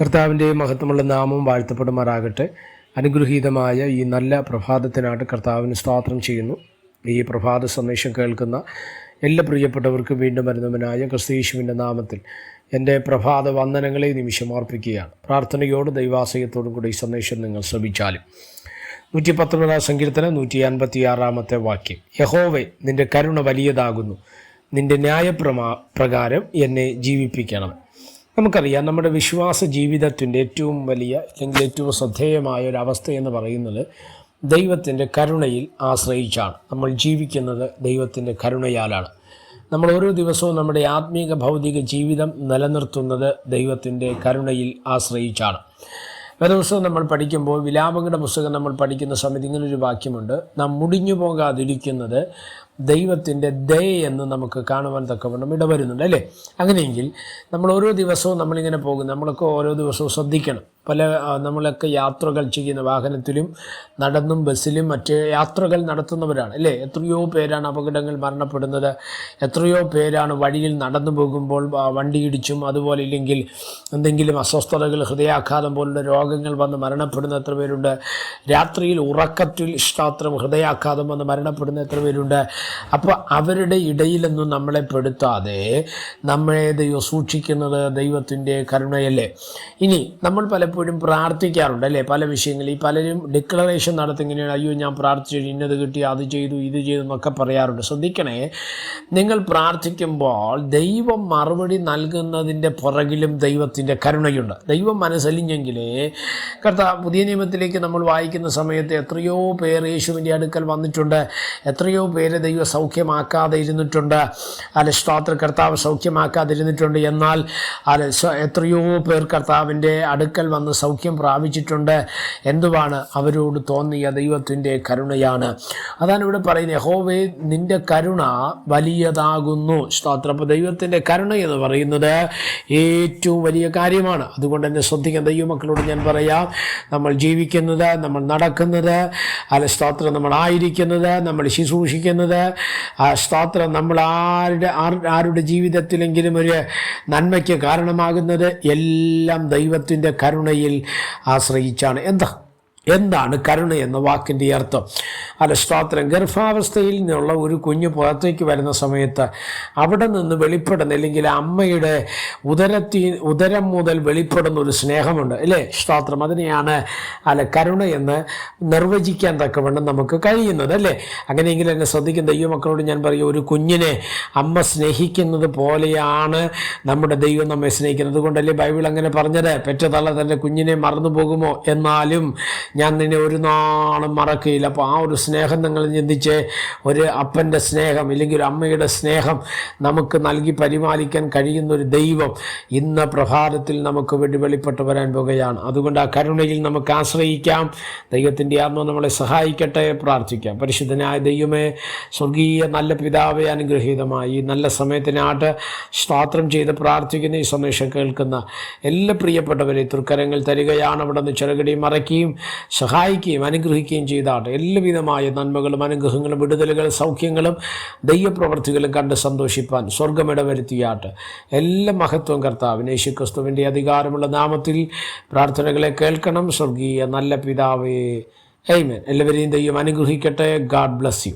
കർത്താവിന്റെ മഹത്വമുള്ള നാമം വാഴ്ത്തപ്പെടുമാറാകട്ടെ. അനുഗ്രഹീതമായ ഈ നല്ല പ്രഭാതത്തിനായിട്ട് കർത്താവിന് സ്തോത്രം ചെയ്യുന്നു. ഈ പ്രഭാത സന്ദേശം കേൾക്കുന്ന എല്ലാ പ്രിയപ്പെട്ടവർക്കും വീണ്ടും വരുന്നവനായ ക്രിസ്തീശുവിന്റെ നാമത്തിൽ എന്റെ പ്രഭാത വന്ദനങ്ങളെ നിമിഷം അർപ്പിക്കുകയാണ്. പ്രാർത്ഥനയോട് ദൈവാശയത്തോടും കൂടി ഈ സന്ദേശം നിങ്ങൾ ശ്രമിച്ചാലും. നൂറ്റി പത്തൊൻപതാം സങ്കീർത്തനം നൂറ്റി അൻപത്തി ആറാമത്തെ വാക്യം. യഹോവെ നിന്റെ കരുണ വലിയതാകുന്നു. നിന്റെ ന്യായപ്രമാ പ്രകാരം എന്നെ ജീവിപ്പിക്കണം നമുക്കറിയാം നമ്മുടെ വിശ്വാസ ജീവിതത്തിന്റെ ഏറ്റവും വലിയ അല്ലെങ്കിൽ ഏറ്റവും ശ്രദ്ധേയമായ ഒരു അവസ്ഥ എന്ന് പറയുന്നത് ദൈവത്തിന്റെ കരുണയിൽ ആശ്രയിച്ചാണ്. നമ്മൾ ജീവിക്കുന്നത് ദൈവത്തിന്റെ കരുണയാലാണ്. നമ്മൾ ഓരോ ദിവസവും നമ്മുടെ ആത്മീക ഭൗതിക ജീവിതം നിലനിർത്തുന്നത് ദൈവത്തിന്റെ കരുണയിൽ ആശ്രയിച്ചാണ്. വേറെ ദിവസവും നമ്മൾ പഠിക്കുമ്പോൾ വിലാപങ്ങളുടെ പുസ്തകം നമ്മൾ പഠിക്കുന്ന സമയത്ത് ഇങ്ങനൊരു വാക്യമുണ്ട്. നാം മുടിഞ്ഞു പോകാതിരിക്കുന്നത് ദൈവത്തിന്റെ എന്ന് നമുക്ക് കാണുവാൻ തക്കവണ്ണം ഇടവരുന്നുണ്ട് അല്ലേ? അങ്ങനെയെങ്കിൽ നമ്മൾ ഓരോ ദിവസവും നമ്മളിങ്ങനെ പോകും നമ്മളൊക്കെ ഓരോ ദിവസവും ശ്രദ്ധിക്കണം. പല നമ്മളൊക്കെ യാത്രകൾ ചെയ്യുന്ന വാഹനത്തിലും നടന്നും ബസ്സിലും മറ്റ് യാത്രകൾ നടത്തുന്നവരാണ് അല്ലേ? എത്രയോ പേരാണ് അപകടങ്ങൾ മരണപ്പെടുന്നത്. എത്രയോ പേരാണ് വഴിയിൽ നടന്നു പോകുമ്പോൾ വണ്ടി ഇടിച്ചും അതുപോലെ ഇല്ലെങ്കിൽ എന്തെങ്കിലും അസ്വസ്ഥതകൾ ഹൃദയാഘാതം പോലുള്ള രോഗങ്ങൾ വന്ന് മരണപ്പെടുന്ന എത്ര പേരുണ്ട്? രാത്രിയിൽ ഉറക്കത്തിൽ ഇഷ്ടാത്രം ഹൃദയാഘാതം വന്ന് മരണപ്പെടുന്ന എത്ര പേരുണ്ട്? അപ്പോൾ അവരുടെ ഇടയിലൊന്നും നമ്മളെ പെടുത്താതെ നമ്മളെ ദൈവം സൂക്ഷിക്കുന്നത് ദൈവത്തിന്റെ കരുണയല്ലേ? ഇനി നമ്മൾ പലപ്പോഴും പ്രാർത്ഥിക്കാറുണ്ട് അല്ലേ? പല വിഷയങ്ങളിൽ പലരും ഡിക്ലറേഷൻ നടത്തി ഇങ്ങനെയാണ് അയ്യോ ഞാൻ പ്രാർത്ഥിച്ചു ഇന്നത് കിട്ടി അത് ചെയ്തു ഇത് ചെയ്തു എന്നൊക്കെ പറയാറുണ്ട്. ശ്രദ്ധിക്കണേ നിങ്ങൾ പ്രാർത്ഥിക്കുമ്പോൾ ദൈവം മറുപടി നൽകുന്നതിന്റെ പുറകിലും ദൈവത്തിന്റെ കരുണയുണ്ട്. ദൈവം മനസ്സലിഞ്ഞെങ്കിലേ കർത്താ പുതിയ നിയമത്തിലേക്ക് നമ്മൾ വായിക്കുന്ന സമയത്ത് എത്രയോ പേർ യേശുവിന്റെ അടുക്കൽ വന്നിട്ടുണ്ട്. എത്രയോ പേര് ദൈവം സൗഖ്യമാക്കാതെ ഇരുന്നിട്ടുണ്ട്. അല്ലെ സ്തോത്ര കർത്താവ് സൗഖ്യമാക്കാതെ ഇരുന്നിട്ടുണ്ട്. എന്നാൽ അല്ലെ എത്രയോ പേർ കർത്താവിന്റെ അടുക്കൽ വന്ന് സൗഖ്യം പ്രാപിച്ചിട്ടുണ്ട്. എന്തുവാണ് അവരോട് തോന്നിയ ദൈവത്തിന്റെ കരുണയാണ്. അതാണ് ഇവിടെ പറയുന്നത്. യഹോവേ നിന്റെ കരുണ വലിയതാകുന്നു. സ്തോത്രം. അപ്പോൾ ദൈവത്തിന്റെ കരുണ എന്ന് പറയുന്നത് ഏറ്റവും വലിയ കാര്യമാണ്. അതുകൊണ്ട് തന്നെ ശ്രദ്ധിക്കാൻ ദൈവമക്കളോട് ഞാൻ പറയാം. നമ്മൾ ജീവിക്കുന്നത് നമ്മൾ നടക്കുന്നത് അല്ല സ്തോത്രം നമ്മളായിരിക്കുന്നത് നമ്മൾ ശുശ്രൂഷിക്കുന്നത്. ആ സ്തോത്രം നമ്മൾ ആരുടെ ആരുടെ ജീവിതത്തിലെങ്കിലും ഒരു നന്മയ്ക്ക് കാരണമാകുന്നത് എല്ലാം ദൈവത്തിന്റെ കരുണയിൽ ആശ്രയിച്ചാണ്. എന്താ? എന്താണ് കരുണ എന്ന വാക്കിന്റെ അർത്ഥം? അല്ല സ്തോത്രം ഗർഭാവസ്ഥയിൽ നിന്നുള്ള ഒരു കുഞ്ഞ് പുറത്തേക്ക് വരുന്ന സമയത്ത് അവിടെ നിന്ന് വെളിപ്പെടുന്ന അല്ലെങ്കിൽ അമ്മയുടെ ഉദരത്തി ഉദരം മുതൽ വെളിപ്പെടുന്ന ഒരു സ്നേഹമുണ്ട്. അല്ലേ? സ്തോത്രം അതിനെയാണ് അല്ല കരുണ എന്ന് നിർവചിക്കാൻ തക്കവണ്ണം നമുക്ക് കഴിയുന്നത് അല്ലേ? അങ്ങനെയെങ്കിൽ എന്നെ ശ്രദ്ധിക്കുന്ന ദൈവമക്കളോട് ഞാൻ പറയും ഒരു കുഞ്ഞിനെ അമ്മ സ്നേഹിക്കുന്നത് പോലെയാണ് നമ്മുടെ ദൈവം നമ്മെ സ്നേഹിക്കുന്നത്. അതുകൊണ്ടല്ലേ ബൈബിൾ അങ്ങനെ പറഞ്ഞത്? പെറ്റതള്ള തന്റെ കുഞ്ഞിനെ മറന്നു പോകുമോ? എന്നാലും ഞാൻ നിന്നെ ഒരു നാളും മറക്കുകയില്ല. അപ്പോൾ ആ ഒരു സ്നേഹം നിങ്ങൾ ചിന്തിച്ച് ഒരു അപ്പന്റെ സ്നേഹം ഇല്ലെങ്കിൽ ഒരു അമ്മയുടെ സ്നേഹം നമുക്ക് നൽകി പരിപാലിക്കാൻ കഴിയുന്ന ഒരു ദൈവം ഇന്ന് പ്രഭാതത്തിൽ നമുക്ക് വേണ്ടി വെളിപ്പെട്ട് വരാൻ പോകുകയാണ്. അതുകൊണ്ട് ആ കരുണയിൽ നമുക്ക് ആശ്രയിക്കാം. ദൈവത്തിന്റെ ആത്മ നമ്മളെ സഹായിക്കട്ടെ പ്രാർത്ഥിക്കാം. പരിശുദ്ധനായ ദൈവമേ സ്വർഗീയ നല്ല പിതാവെ അനുഗ്രഹീതമായി നല്ല സമയത്തിനാട്ട് സ്തോത്രം ചെയ്ത് പ്രാർത്ഥിക്കുന്ന ഈ സന്ദേശം കേൾക്കുന്ന എല്ലാ പ്രിയപ്പെട്ടവരെ തൃക്കരങ്ങൾ തരികയാണ് അവിടെ നിന്ന് ചെറുകടി മറയ്ക്കുകയും സഹായിക്കുകയും അനുഗ്രഹിക്കുകയും ചെയ്താട്ടെ. എല്ലാവിധമായ നന്മകളും അനുഗ്രഹങ്ങളും വിടുതലുകളും സൗഖ്യങ്ങളും ദൈവപ്രവർത്തികളും കണ്ട് സന്തോഷിപ്പാൻ സ്വർഗമിടവരുത്തിയാട്ട്. എല്ലാ മഹത്വം കർത്താവിന് യേശു ക്രിസ്തുവിന്റെ അധികാരമുള്ള നാമത്തിൽ പ്രാർത്ഥനകളെ കേൾക്കണം. സ്വർഗീയ നല്ല പിതാവേ എയ്മേൻ എല്ലാവരെയും ദൈവം അനുഗ്രഹിക്കട്ടെ. God bless you